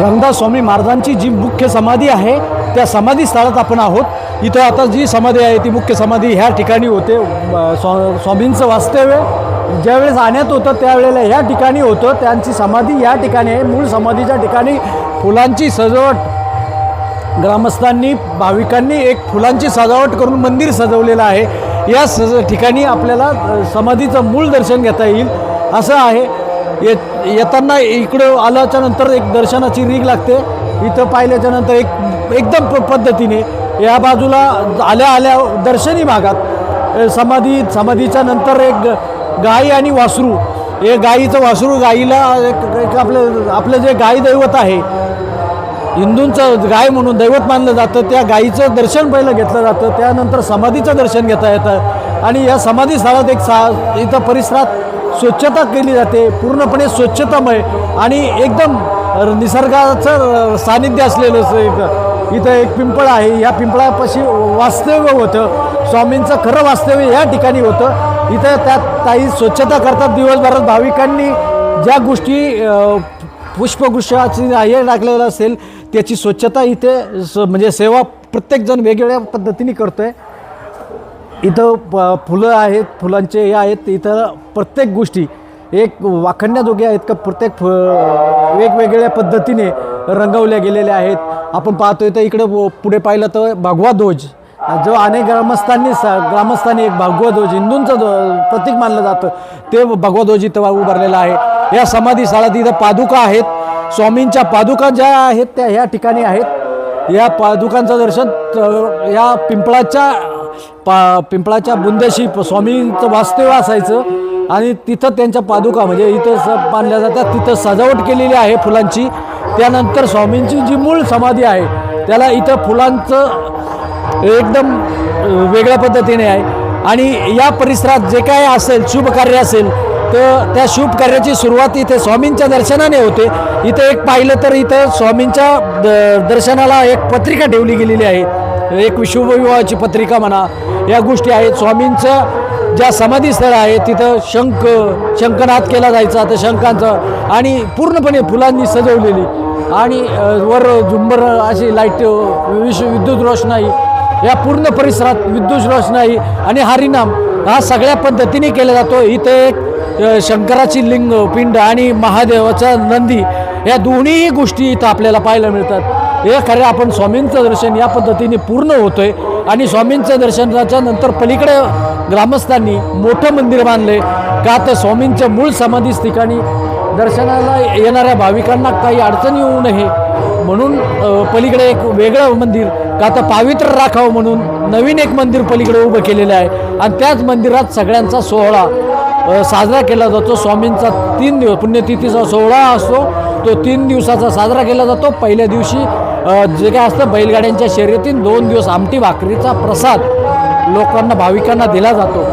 रामदास स्वामी महाराजांची जी मुख्य समाधी आहे त्या समाधी स्थळात आपण आहोत. इथं आता जी समाधी आहे ती मुख्य समाधी ह्या ठिकाणी होते. स्वा स्वामींचं वास्तव्य ज्यावेळेस आणत होतं त्यावेळेला ह्या ठिकाणी होतं. त्यांची समाधी या ठिकाणी आहे. मूळ समाधीच्या ठिकाणी फुलांची सजावट ग्रामस्थांनी भाविकांनी एक फुलांची सजावट करून मंदिर सजवलेलं आहे. या सज ठिकाणी आपल्याला समाधीचं मूळ दर्शन घेता येईल. असं आहे. ये येताना इकडं आल्याच्यानंतर एक दर्शनाची रीग लागते. इथं पाहिल्याच्या नंतर एक एकदम प पद्धतीने या बाजूला आल्या आल्या दर्शनी भागात समाधी समाधीच्या नंतर एक ग- गाई आणि वासरू. हे गाईचं वासरू गाईला एक एक आपलं आपलं जे गाई दैवत आहे हिंदूंचं गाय म्हणून दैवत मानलं जातं त्या गाईचं दर्शन पहिलं घेतलं जातं त्यानंतर समाधीचं दर्शन घेता येतं. आणि या समाधी स्थळात एक सा इथं परिसरात स्वच्छता केली जाते पूर्णपणे स्वच्छतामय आणि एकदम निसर्गाचं सानिध्य असलेलं असं एक इथं एक पिंपळ आहे. या पिंपळापाशी वास्तव्य होतं. स्वामींचं खरं वास्तव्य या ठिकाणी होतं. इथं त्यात काही स्वच्छता करतात दिवसभरात. भाविकांनी ज्या गोष्टी अ, पुष्पगुच्छाची हे टाकलेलं असेल त्याची स्वच्छता इथे स म्हणजे सेवा प्रत्येकजण वेगवेगळ्या पद्धतीने करतो आहे इथं प फुलं आहेत फुलांचे हे आहेत इथं प्रत्येक गोष्टी. एक वाखण्याजोगे आहेत का प्रत्येक फ वेगवेगळ्या पद्धतीने रंगवल्या गेलेल्या आहेत. आपण पाहतोय तर इकडे व- पुढे पाहिलं तर भगवा ध्वज. जो अनेक ग्रामस्थांनी सा ग्रामस्थांनी एक भगवा ध्वज हिंदूंचं प्रतीक मानलं जातं. ते भगवा ध्वज इथं उभारलेलं आहे. या समाधी शाळात इथं पादुका आहेत. स्वामींच्या पादुका ज्या आहेत त्या ह्या ठिकाणी आहेत. या पादुकांचं दर्शन या पिंपळाच्या पा पिंपळाच्या बुंद्याशी प- स्वामींचं वास्तव्य असायचं आणि तिथं त्यांच्या पादुका म्हणजे इथं स बांधल्या जातात तिथं सजावट केलेली आहे फुलांची. त्यानंतर स्वामींची जी मूळ समाधी आहे त्याला इथं फुलांचं एकदम वेगळ्या पद्धतीने आहे. आणि या परिसरात जे काय असेल शुभ कार्य असेल तर त्या शुभ कार्याची सुरुवात इथे स्वामींच्या दर्शनाने होते. इथे एक पाहिलं तर इथं स्वामींच्या द दर्शनाला एक पत्रिका ठेवली गेलेली आहे. एक शुभविवाहाची पत्रिका म्हणा या गोष्टी आहेत. स्वामींचं ज्या समाधीस्थळं आहेत आहे तिथं शंख शंखनाद केला जायचा तर शंखांचं. आणि पूर्णपणे फुलांनी सजवलेली. आणि वर झुंबर अशी लाइट विश विद्युत रोषणाई. या पूर्ण परिसरात विद्युत रोषणाई आणि हरिनाम हा सगळ्या पद्धतीने केला जातो. इथं एक शंकराची लिंग पिंड आणि महादेवाचा नंदी या दोन्ही गोष्टी इथं आपल्याला पाहायला मिळतात. हे खरं आपण स्वामींचं दर्शन या पद्धतीने पूर्ण होतोय. आणि स्वामींचं दर्शनाच्या नंतर पलीकडे ग्रामस्थांनी मोठं मंदिर बांधले का तर स्वामींच्या मूळ समाधीच ठिकाणी दर्शनाला येणाऱ्या भाविकांना काही अडचण येऊ नये. म्हणून पलीकडे एक वेगळं मंदिर का तर पावित्र राखावं म्हणून नवीन एक मंदिर पलीकडे उभं केलेलं आहे. आणि त्याच मंदिरात सगळ्यांचा सोहळा साजरा केला जातो. स्वामींचा तीन दिवस पुण्यतिथीचा सोहळा असतो. तो तीन दिवसाचा साजरा केला जातो. पहिल्या दिवशी जे काय असतं बैलगाड्यांच्या शर्यतीत दोन दिवस आमटी भाकरीचा प्रसाद लोकांना भाविकांना दिला जातो.